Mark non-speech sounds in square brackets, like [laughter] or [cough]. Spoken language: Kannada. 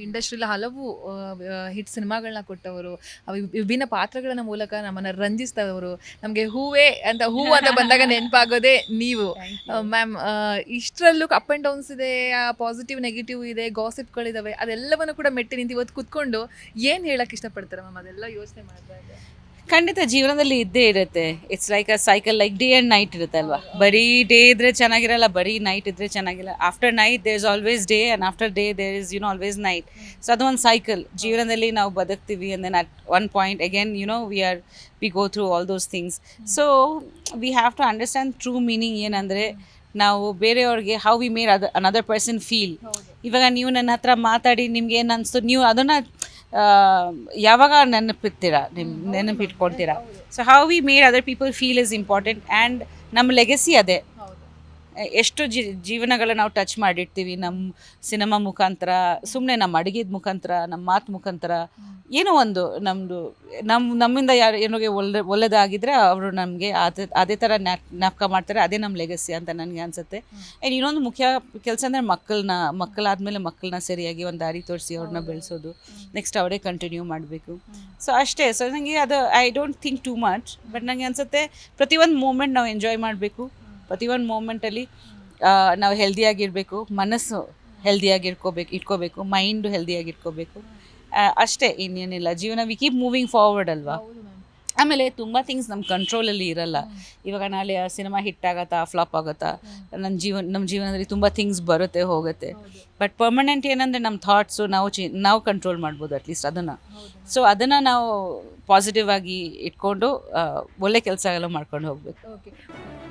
ಇಂಡಸ್ಟ್ರಿಲಿ ಹಲವು ಹಿಟ್ ಸಿನಿಮಾಗಳನ್ನ ಕೊಟ್ಟವರು ವಿಭಿನ್ನ ಪಾತ್ರಗಳನ್ನ ಮೂಲಕ ನಮ್ಮನ್ನ ರಂಜಿಸ್ತವರು. ನಮಗೆ ಹೂವೇ ಅಂತ ಹೂ ಅಂತ ಬಂದಾಗ [laughs] ನೆನಪಾಗೋದೇ ನೀವು. ಮ್ಯಾಮ್ ಇಷ್ಟರಲ್ಲೂ ಅಪ್ ಆ್ಯಂಡ್ ಡೌನ್ಸ್ ಇದೆ ಪಾಸಿಟಿವ್ ನೆಗೆಟಿವ್ ಇದೆ ಗಾಸಿಪ್ಗಳಿದ್ದಾವೆ ಅದೆಲ್ಲವನ್ನು ಕೂಡ ಮೆಟ್ಟಿ ನಿಂತು ಇವತ್ತು ಕುತ್ಕೊಂಡು ಏನು ಹೇಳಕ್ ಇಷ್ಟಪಡ್ತಾರೆ ಮ್ಯಾಮ್? ಅದೆಲ್ಲ ಯೋಚನೆ ಮಾಡಿದಾಗ ಖಂಡಿತ ಜೀವನದಲ್ಲಿ ಇದ್ದೇ ಇರುತ್ತೆ. It's like a cycle like day and night ಇರುತ್ತೆ ಅಲ್ವಾ? ಬರೀ ಡೇ ಇದ್ರೆ ಚೆನ್ನಾಗಿರಲ್ಲ ಬರೀ ನೈಟ್ ಇದ್ರೆ ಚೆನ್ನಾಗಿಲ್ಲ after night there is always day and after day there is you know always night so ಅದು ಒಂದು ಸೈಕಲ್ ಜೀವನದಲ್ಲಿ ನಾವು ಬದುಕ್ತೀವಿ and then at one point again you know we are we go through all those things so we have to understand true meaning ಏನಂದರೆ ನಾವು ಬೇರೆಯವ್ರಿಗೆ how we made the another person feel ಇವಾಗ ನೀವು ನನ್ನ ಹತ್ರ ಮಾತಾಡಿ ನಿಮ್ಗೆ ಏನು ಅನಿಸ್ತು ನೀವು ಅದನ್ನು ಯಾವಾಗ ನೆನಪಿರ್ತೀರಾ ನಿಮ್ಮ ನೆನಪಿಟ್ಕೊಳ್ತೀರಾ? So how we made other people feel is important and ನಮ್ಮ ಲೆಗಸಿ ಅದೇ. ಎಷ್ಟು ಜಿ ಜೀವನಗಳ ನಾವು ಟಚ್ ಮಾಡಿರ್ತೀವಿ. ನಮ್ಮ ಸಿನಿಮಾ ಮುಖಾಂತರ ಸುಮ್ಮನೆ ನಮ್ಮ ಅಡುಗೆದ ಮುಖಾಂತರ ನಮ್ಮ ಮಾತು ಮುಖಾಂತರ, ಏನೋ ಒಂದು ನಮ್ಮದು ನಮ್ಮ ನಮ್ಮಿಂದ ಯಾರು, ಏನೋಗೆ ಒಳ್ಳೆ ಒಳ್ಳೆದಾಗಿದ್ದರೆ ಅವರು ನಮಗೆ ಅದೇ ಅದೇ ಥರ ಜ್ಞಾಪಕ ಮಾಡ್ತಾರೆ, ಅದೇ ನಮ್ಮ ಲೆಗಸಿ ಅಂತ ನನಗೆ ಅನಿಸುತ್ತೆ. ಆ್ಯಂಡ್ ಇನ್ನೊಂದು ಮುಖ್ಯ ಕೆಲಸ ಅಂದರೆ ಮಕ್ಕಳನ್ನ ಮಕ್ಕಳಾದಮೇಲೆ ಮಕ್ಕಳನ್ನ ಸರಿಯಾಗಿ ಒಂದು ದಾರಿ ತೋರಿಸಿ ಅವ್ರನ್ನ ಬೆಳೆಸೋದು. ನೆಕ್ಸ್ಟ್ ಅವರೇ ಕಂಟಿನ್ಯೂ ಮಾಡಬೇಕು. ಸೊ ಅಷ್ಟೇ. ಸೊ ನನಗೆ ಅದು I don't think too much but ನನಗೆ ಅನಿಸುತ್ತೆ ಪ್ರತಿಯೊಂದು ಮೂಮೆಂಟ್ ನಾವು ಎಂಜಾಯ್ ಮಾಡಬೇಕು. ಪ್ರತಿಯೊಂದು ಮೂಮೆಂಟಲ್ಲಿ ನಾವು ಹೆಲ್ದಿಯಾಗಿರಬೇಕು ಮನಸ್ಸು ಹೆಲ್ದಿಯಾಗಿ ಇಟ್ಕೋಬೇಕು ಇಟ್ಕೋಬೇಕು ಮೈಂಡು ಹೆಲ್ದಿಯಾಗಿ ಇಟ್ಕೋಬೇಕು ಅಷ್ಟೇ ಇನ್ನೇನಿಲ್ಲ. ಜೀವನ ವಿ ಕೀಪ್ ಮೂವಿಂಗ್ ಫಾರ್ವರ್ಡ್ ಅಲ್ವಾ? ಆಮೇಲೆ ತುಂಬ ಥಿಂಗ್ಸ್ ನಮ್ಮ ಕಂಟ್ರೋಲಲ್ಲಿ ಇರಲ್ಲ. ಇವಾಗ ನಾಳೆ ಆ ಸಿನಿಮಾ ಹಿಟ್ ಆಗತ್ತಾ ಫ್ಲಾಪ್ ಆಗುತ್ತಾ ನನ್ನ ಜೀವನ ನಮ್ಮ ಜೀವನದಲ್ಲಿ ತುಂಬ ಥಿಂಗ್ಸ್ ಬರುತ್ತೆ ಹೋಗುತ್ತೆ. ಬಟ್ ಪರ್ಮನೆಂಟ್ ಏನಂದರೆ ನಮ್ಮ ಥಾಟ್ಸು ನಾವು ಚಿ ನಾವು ಕಂಟ್ರೋಲ್ ಮಾಡ್ಬೋದು ಅಟ್ಲೀಸ್ಟ್ ಅದನ್ನು. ಸೊ ಅದನ್ನು ನಾವು ಪಾಸಿಟಿವ್ ಆಗಿ ಇಟ್ಕೊಂಡು ಒಳ್ಳೆ ಕೆಲಸ ಎಲ್ಲ ಮಾಡ್ಕೊಂಡು ಹೋಗ್ಬೇಕು.